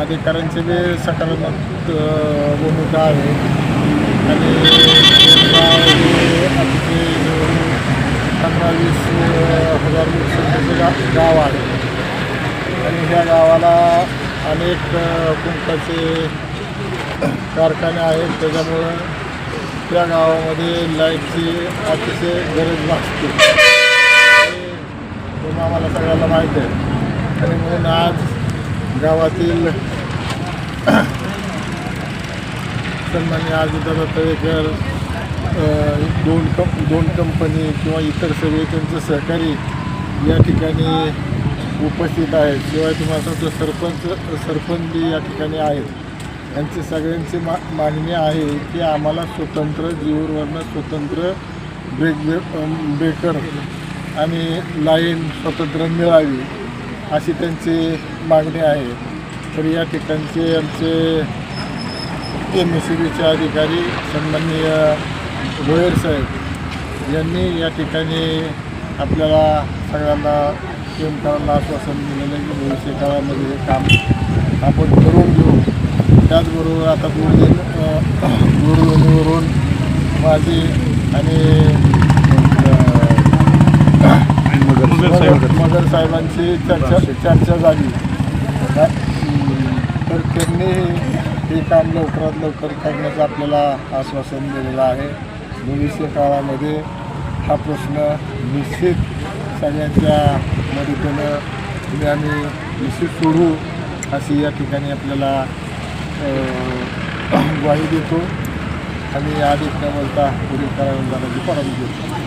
अधिकाऱ्यांची बी सकारात्मक भूमिका आहे. आणि गाव अतिशय पंधरा वीस हजार लोकसंख्येचं गा गाव आहे. आणि ह्या गावाला अनेक कुंकाचे कारखाने आहेत. त्याच्यामुळं त्या गावामध्ये लाईटची अतिशय गरज भासते. हे आम्हाला सगळ्याला माहीत आहे. आणि म्हणून आज गावातील सन्मान्य आजीदादा तळेकर दोन कं दोन कंपनी किंवा इतर सगळे त्यांचे सहकारी या ठिकाणी उपस्थित आहेत. शिवाय तुम्हाला सांगतो सरपंच सरपंच जे या ठिकाणी आहेत. यांची सगळ्यांची मा मागणी आहे की आम्हाला स्वतंत्र जीवरवरनं स्वतंत्र ब्रेक ब्रेकर आणि लाईन स्वतंत्र मिळावी. अशी त्यांची मागणी आहे. तर या ठिकाणचे आमचे एम एस सी बीचे अधिकारी सन्माननीय गोयर साहेब यांनी या ठिकाणी आपल्याला सगळ्यांना केमकरांना आश्वासन दिलेलं आहे की भविष्य काळामध्ये हे काम आपण करून घेऊ. त्याचबरोबर आता दूरध्वनी दूरध्वनीवरून माझी आणि मगर साहेबांची चर्चा चर्चा झाली. तर त्यांनी हे काम लवकरात लवकर करण्याचं आपल्याला आश्वासन दिलेलं आहे. भविष्य काळामध्ये हा प्रश्न निश्चित सगळ्यांच्या मदतीनं आम्ही निश्चित सोडू अशी या ठिकाणी आपल्याला ग्वाही देतो. आणि अधिक न बोलता पुढील करायला जाण्याची परवानगी देतो.